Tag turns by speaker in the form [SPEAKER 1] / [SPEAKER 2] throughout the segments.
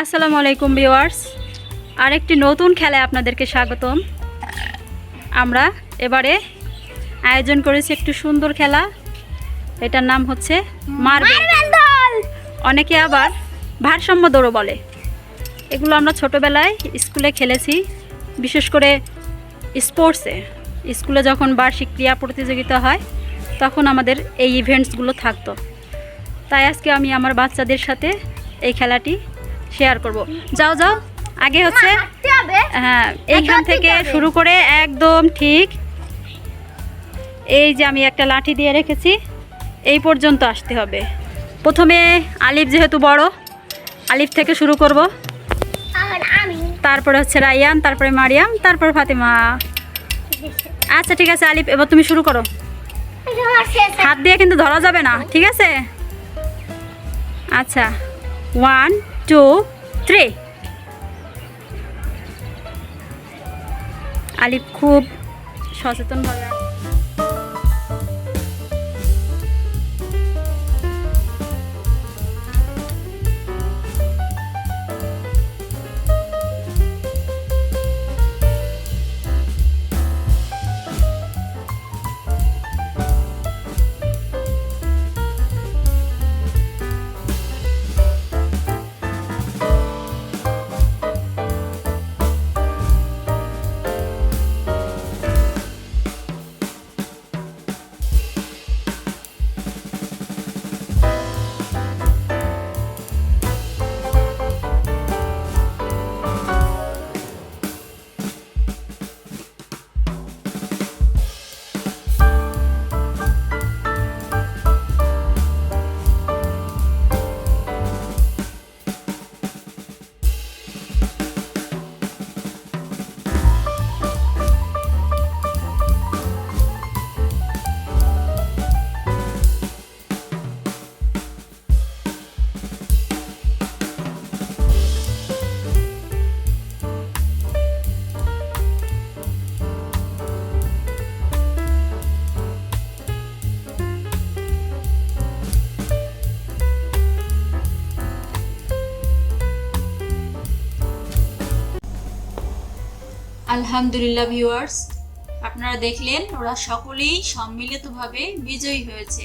[SPEAKER 1] আসসালামু আলাইকুম ভিউয়ার্স। আরেকটি নতুন খেলায় আপনাদেরকে স্বাগতম। আমরা এবারে আয়োজন করেছি একটু সুন্দর খেলা। এটার নাম হচ্ছে মার্বেল অনেকে আবার ভারসাম্য দৌড়ো বলে। এগুলো আমরা ছোটোবেলায় স্কুলে খেলেছি বিশেষ করে স্পোর্টসে। স্কুলে যখন বার্ষিক ক্রীড়া প্রতিযোগিতা হয় তখন আমাদের এই ইভেন্টসগুলো থাকতো। তাই আজকে আমি আমার বাচ্চাদের সাথে এই খেলাটি শেয়ার করব। যাও যাও আগে হচ্ছে হ্যাঁ এইখান থেকে শুরু করে একদম ঠিক। এই যে আমি একটা লাঠি দিয়ে রেখেছি এই পর্যন্ত আসতে হবে। প্রথমে আলিফ যেহেতু বড় আলিফ থেকে শুরু করব। তারপরে হচ্ছে রায়ান তারপরে মারিয়াম তারপর ফাতেমা। আচ্ছা ঠিক আছে আলিফ এবার তুমি শুরু করো। হাত দিয়ে কিন্তু ধরা যাবে না ঠিক আছে? আচ্ছা ওয়ান টু থ্রি আলিফ খুব সচেতনভাবে আলহামদুলিল্লাহ ভিউয়ার্স আপনারা দেখলেন ওরা সকলেই সম্মিলিতভাবে বিজয়ী হয়েছে।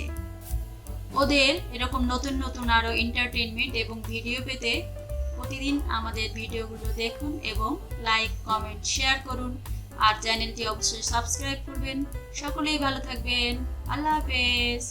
[SPEAKER 1] ওদের এরকম নতুন নতুন আরও এন্টারটেনমেন্ট এবং ভিডিও পেতে প্রতিদিন আমাদের ভিডিওগুলো দেখুন এবং লাইক কমেন্ট শেয়ার করুন। আর চ্যানেলটি অবশ্যই সাবস্ক্রাইব করবেন। সকলেই ভালো থাকবেন। আল্লাহ হাফেজ।